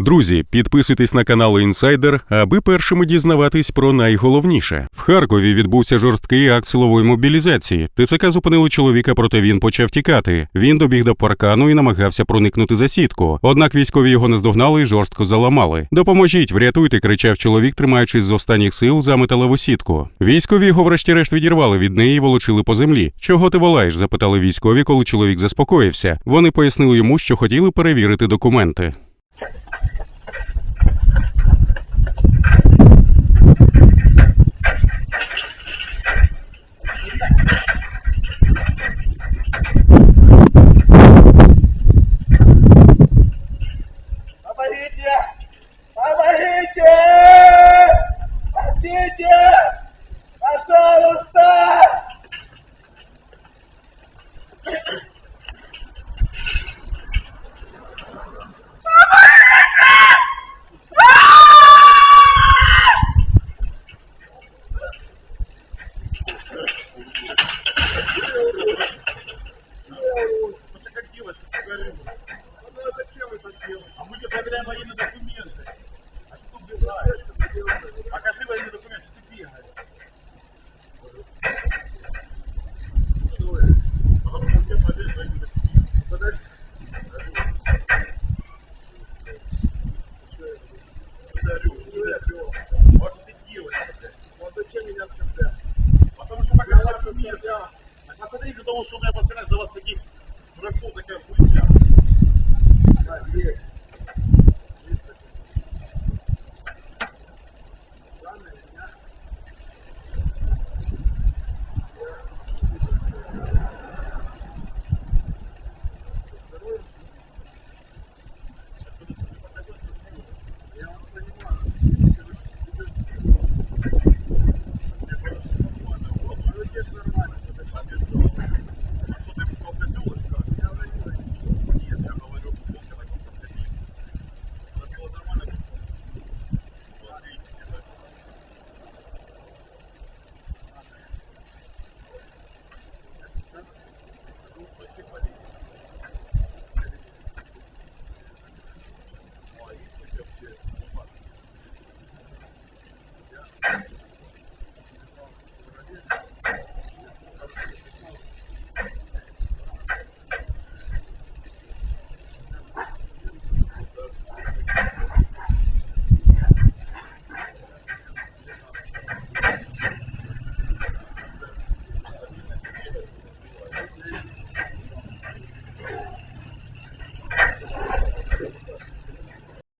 Друзі, підписуйтесь на канал Інсайдер, аби першими дізнаватись про найголовніше. В Харкові відбувся жорсткий акт силової мобілізації. ТЦК зупинили чоловіка, проте він почав тікати. Він добіг до паркану і намагався проникнути за сітку. Однак військові його наздогнали і жорстко заламали. Допоможіть, врятуйте, кричав чоловік, тримаючись з останніх сил за металеву сітку. Військові його врешті-решт відірвали від неї і волочили по землі. Чого ти волаєш? запитали військові, коли чоловік заспокоївся. Вони пояснили йому, що хотіли перевірити документи. Помогите! Спасите! Покажи аварийные документы. А что ты бегаешь? Покажи аварийные документы, ты бегаешь. Что это? Потому что ты подожди аварийные документы. Подожди. Вот ты делаешь, Вот а зачем меня обсуждать? Потому что пока вас нет, а смотри, из-за того, что у меня постоянно за вас таких дураков такая хуйня.